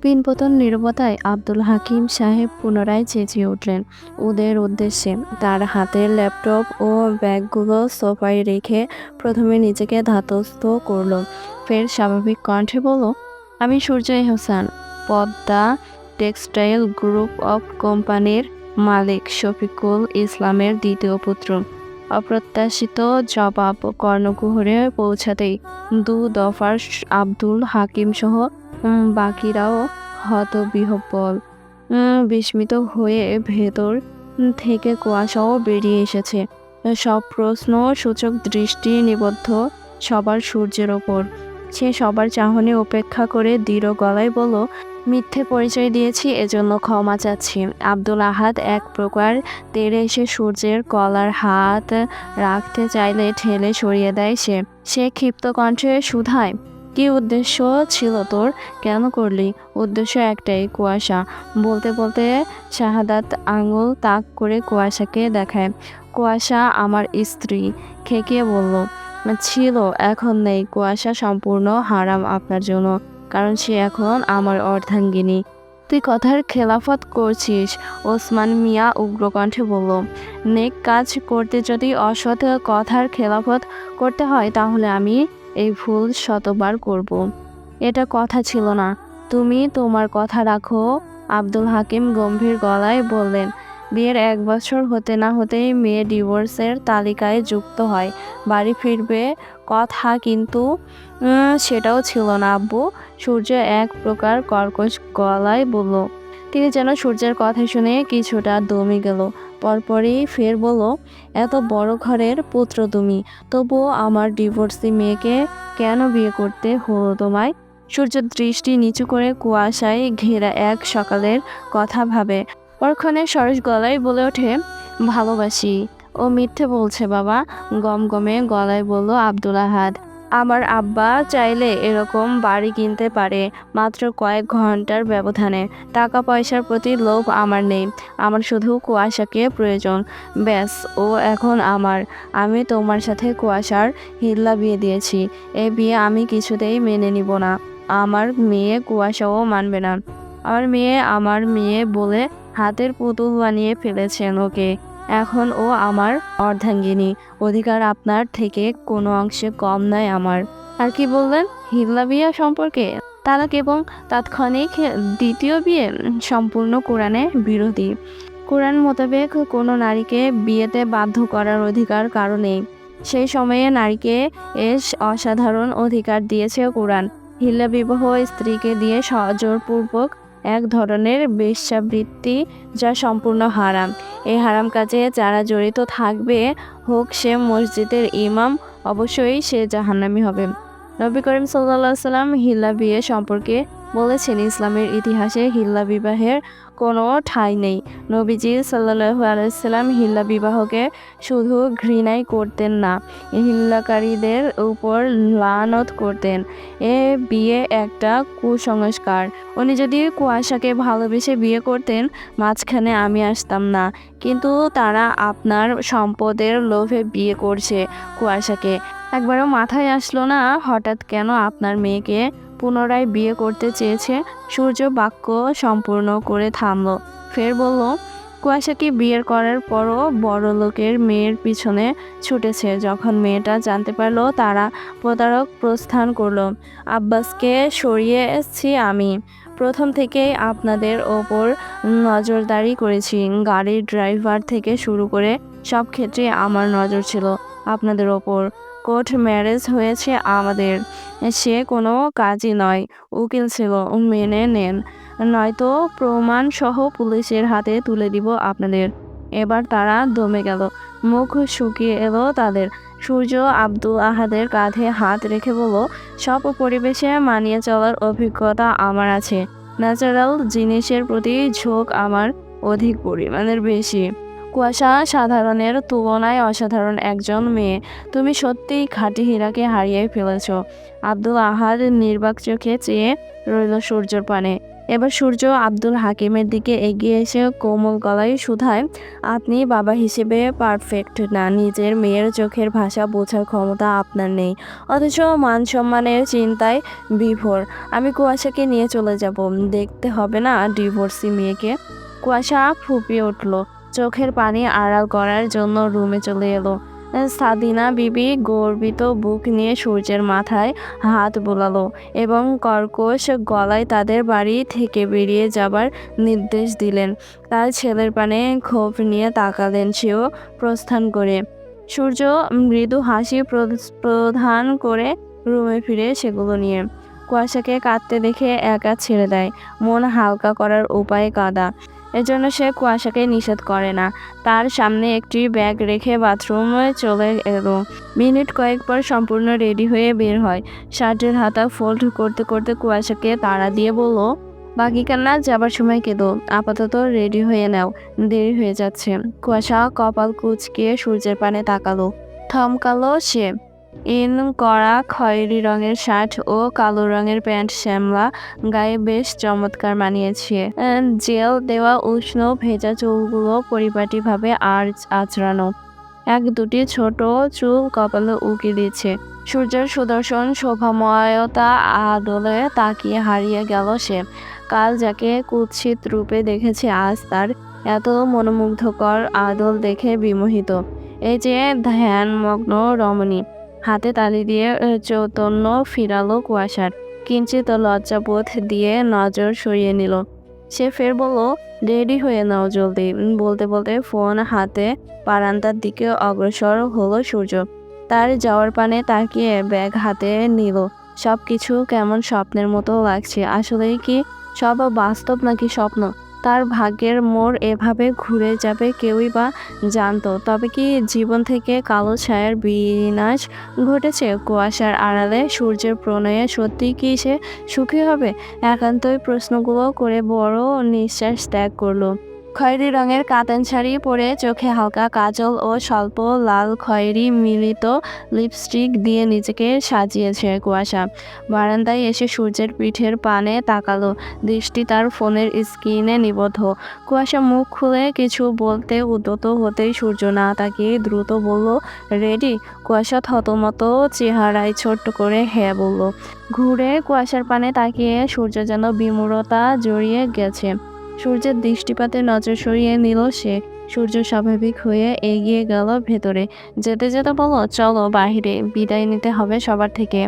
পিনপতন নীরবতায় আব্দুল হাকিম সাহেব পুনরায় চেঁচিয়ে উঠলেন। ওদের উদ্দেশ্যে তার হাতের ল্যাপটপ ও ব্যাগগুলো সোফায় রেখে প্রথমে নিজেকে ধাতস্থ করল। ফের স্বাভাবিক কণ্ঠে বলল, আমি Surya Hossain, Padma textile group of কোম্পানির মালিক শফিকুল ইসলামের দ্বিতীয় পুত্র। অপ্রত্যাশিত জবাব কর্ণকুহরে পৌঁছাতেই দু দফার আব্দুল হাকিম সহ বাকিরাও হতবিহ্বল বিস্মিত হয়ে ভেতর থেকে কুয়াশাও বেরিয়ে এসেছে। সব প্রশ্ন সূচক দৃষ্টি নিবদ্ধ সবার সূর্যের ওপর। সে সবার চাহনি উপেক্ষা করে দৃঢ় গলায় বলল মিথ্যে পরিচয় দিয়েছি, এজন্য ক্ষমা চাচ্ছি। আব্দুল আহাদ, এক প্রকার তেড়ে এসে সূর্যের কলার হাত রাখতে চাইলে ঠেলে সরিয়ে দেয় সে। সে ক্ষিপ্ত কণ্ঠে শুধায় কি উদ্দেশ্য ছিল তোর? কেন করলি? উদ্দেশ্য একটাই, কুয়াশা। বলতে বলতে শাহাদাত আঙুল তাক করে কুয়াশাকে দেখায়। কুয়াশা আমার স্ত্রী, খেকিয়ে বলল, ছিল, এখন নেই। কুয়াশা সম্পূর্ণ হারাম আপনার জন্য। কারণ সে এখন আমার অর্ধাঙ্গিনী। তুই কথার খেলাফত করছিস, ওসমান মিয়া উগ্রকণ্ঠে বলল। নেক কাজ করতে যদি অসৎ কথার খেলাফত করতে হয়, তাহলে আমি এই ভুল শতবার করব। এটা কথা ছিল না। তুমি তোমার কথা রাখো, আব্দুল হাকিম গম্ভীর গলায় বললেন। বিয়ের এক বছর হতে না হতেই মেয়ে ডিভোর্সের তালিকায় যুক্ত হয়। বাড়ি ফিরবে কথা কিন্তু সেটাও ছিল না। আব্বু সূর্য এক প্রকার কর্কশ গলায় বলল, তিনি যেন সূর্যের কথা শুনে কিছুটা দমে গেল। পরপরই ফের বলল, এত বড় ঘরের পুত্র তুমি, তবুও আমার ডিভোর্সি মেয়েকে কেন বিয়ে করতে হলো তোমায়? সূর্য দৃষ্টি নিচু করে কুয়াশায় ঘেরা এক সকালের কথা ভাবে। পরক্ষণে সরস গলায় বলে ওঠে, ভালোবাসি। ও মিথ্যে বলছে, বাবা। গমগমে গলায় বলল, আব্দুল আহাদ। আমার আব্বা চাইলে এরকম বাড়ি কিনতে পারে, মাত্র কয়েক ঘণ্টার ব্যবধানে। টাকা পয়সার প্রতি লোভ আমার নেই। আমার শুধু কুয়াশাকে প্রয়োজন। ব্যাস, ও এখন আমার। আমি তোমার সাথে কুয়াশার হিল্লা বিয়ে দিয়েছি। এ বিয়ে আমি কিছুতেই মেনে নিব না। আমার মেয়ে কুয়াশাও মানবে না। আমার মেয়ে আমার মেয়ে বলে হাতের পুতুল বানিয়ে ফেলেছেন ওকে। এখন ও আমার অর্ধাঙ্গিনী। অধিকার আপনার থেকে কোনো অংশে কম নয় আমার। আর কি বললেন? হিল্লা বিয়ে সম্পর্কে? তালাক এবং তাৎক্ষণিক দ্বিতীয় বিয়ে সম্পূর্ণ কোরআনে বিরোধী। কোরআন মোতাবেক কোনো নারীকে বিয়েতে বাধ্য করার অধিকার কারণে সেই সময়ে নারীকে এস অসাধারণ অধিকার দিয়েছে কোরআন। হিল্লা বিবাহ স্ত্রীকে দিয়ে সজোরপূর্বক এক ধরনের বেশ্যাবৃত্তি যা সম্পূর্ণ হারাম। এই হারাম কাজে যারা জড়িত থাকবে, হোক সে মসজিদের ইমাম, অবশ্যই সে জাহান্নামি হবে। নবী করিম সাল্লা সাল্লাম হিল্লা বিয়ে সম্পর্কে বলেছেন, ইসলামের ইতিহাসে হিল্লা বিবাহের কোনো ঠাঁই নেই। নবীজি সাল্লাহু আলাইসাল্লাম হিল্লা বিবাহকে শুধু ঘৃণাই করতেন না, হিল্লাকারীদের উপর লানত করতেন। এ বিয়ে একটা কুসংস্কার। উনি যদি কুয়াশাকে ভালোবেসে বিয়ে করতেন, মাঝখানে আমি আসতাম না। কিন্তু তারা আপনার সম্পদের লোভে বিয়ে করছে কুয়াশাকে। একবারও মাথায় আসলো না, হঠাৎ কেন আপনার মেয়েকে পুনরায় বিয়ে করতে চেয়েছে, সূর্য বাক্য সম্পূর্ণ করে থামল। ফের বলল, কুয়াশাকে বিয়ের করার পরও বড় লোকের মেয়ের পিছনে ছুটেছে। যখন মেয়েটা জানতে পারল, তারা প্রতারক প্রস্থান করল, আব্বাসকে সরিয়েছি আমি। প্রথম থেকেই আপনাদের ওপর নজরদারি করেছি। গাড়ির ড্রাইভার থেকে শুরু করে সব ক্ষেত্রে আমার নজর ছিল আপনাদের ওপর। কোর্ট ম্যারেজ হয়েছে আমাদের। সে কোনো কাজই নয়, উকিল ছিল, মেনে নেন। নয়তো প্রমাণ সহ পুলিশের হাতে তুলে দিব আপনাদের। এবার তারা দমে গেল, মুখ শুকিয়ে এলো তাদের। সূর্য আব্দুল আহাদের কাঁধে হাত রেখে বলল, সব পরিবেশে মানিয়ে চলার অভিজ্ঞতা আমার আছে। ন্যাচারাল জিনিসের প্রতি ঝোঁক আমার অধিক পরিমাণের বেশি। কুয়াশা সাধারণের তুলনায় অসাধারণ একজন মেয়ে। তুমি সত্যিই খাঁটি হীরাকে হারিয়ে ফেলেছ। আব্দুল আহাদ নির্বাক চোখে চেয়ে রইল সূর্যর পানে। এবার সূর্য আব্দুল হাকিমের দিকে এগিয়ে এসে কোমল গলায় শুধায় আপনি বাবা হিসেবে পারফেক্ট না। নিজের মেয়ের চোখের ভাষা বোঝার ক্ষমতা আপনার নেই। অথচ মান সম্মানের চিন্তায় বিভোর। আমি কুয়াশাকে নিয়ে চলে যাব। দেখতে হবে না ডিভোর্সি মেয়েকে? কুয়াশা ফুপিয়ে উঠল। চোখের পানি আড়াল করার জন্য রুমে চলে এলো। সাদিনা বিবি গর্বিত বুক নিয়ে সূর্যের মাথায় হাত বোলালো এবং কর্কশ গলায় তাদের বাড়ি থেকে বেরিয়ে যাবার নির্দেশ দিলেন। তার ছেলের পানে ক্ষোভ নিয়ে তাকালেন সেও প্রস্থান করে। সূর্য মৃদু হাসি প্রদান করে রুমে ফিরে সেগুলো নিয়ে। কুয়াশাকে কাঁদতে দেখে একা ছেড়ে দেয়। মন হালকা করার উপায় কাদা। এজন্য সে কুয়াশাকে নিষেধ করে না। তার সামনে একটি ব্যাগ রেখে বাথরুমে চলে এলো। মিনিট কয়েক পর সম্পূর্ণ রেডি হয়ে বের হয়। শার্টের হাতা ফোল্ড করতে করতে কুয়াশাকে তাড়া দিয়ে বলল বাকি কান্না, যাবার সময় কেঁদো। আপাতত রেডি হয়ে নাও। দেরি হয়ে যাচ্ছে। কুয়াশা কপাল কুচকে সূর্যের পানে তাকালো। থমকালো সে। ইন করা খয়েরি রঙের শার্ট ও কালো রঙের প্যান্ট শ্যামলা গায়ে বেশ চমৎকার মানিয়েছে। জেল দেওয়া উষ্ণ ভেজা চুলগুলো পরিপাটিভাবে আর আচড়ানো। এক দুটি ছোট চুল কপালে উকি দিচ্ছে। সূর্যের সুদর্শন শোভাময়তা আদলে তাকিয়ে হারিয়ে গেল সে। কাল যাকে কুৎসিত রূপে দেখেছে, আজ তার এত মনোমুগ্ধকর আদল দেখে বিমোহিত। এই যে ধ্যানমগ্ন রমণী হাতে তালি দিয়ে চৈতন্য ফিরালো কুয়াশার। কিঞ্চিত লজ্জাবোধ দিয়ে নজর সরিয়ে নিল। সে ফের বলল, রেডি হয়ে নাও জলদি। বলতে বলতে ফোন হাতে বারান্দার দিকে অগ্রসর হলো সূর্য। তার যাওয়ার পানে তাকিয়ে ব্যাগ হাতে নিল। সব কিছু কেমন স্বপ্নের মতো লাগছে। আসলেই কি সব বাস্তব নাকি স্বপ্ন? তার ভাগ্যের মোড় এভাবে ঘুরে যাবে কেউই বা জানত। তবে কি জীবন থেকে কালো ছায়ার বিনাশ ঘটেছে? কুয়াশার আড়ালে সূর্যের প্রণয়ে সত্যি কি সে সুখী হবে? একান্তই প্রশ্নগুলো করে বড় নিঃশ্বাস ত্যাগ করল। খয়েরি রঙের কাতান শাড়ি পরে চোখে হালকা কাজল ও স্বল্প লাল খয়েরি মিলিত লিপস্টিক দিয়ে নিজেকে সাজিয়েছে কুয়াশা। বারান্দায় এসে সূর্যের পিঠের পানে তাকালো। দৃষ্টি তার ফোনের স্ক্রিনে নিবদ্ধ। কুয়াশা মুখ খুলে কিছু বলতে উদ্যত হতেই সূর্য না তাকিয়ে দ্রুত বলল, রেডি? কুয়াশা থতমত চেহারায় ছোট্ট করে হ্যাঁ বলল। ঘুরে কুয়াশার পানে তাকিয়ে সূর্য যেন বিমূরতা জড়িয়ে গেছে। সূর্যের দৃষ্টিপাতে নজর সরিয়ে নিল সে। সূর্য স্বাভাবিক হয়ে এগিয়ে গেল ভেতরে। যেতে যেতে বলো চলো বাহিরে, বিদায় নিতে হবে সবার থেকে।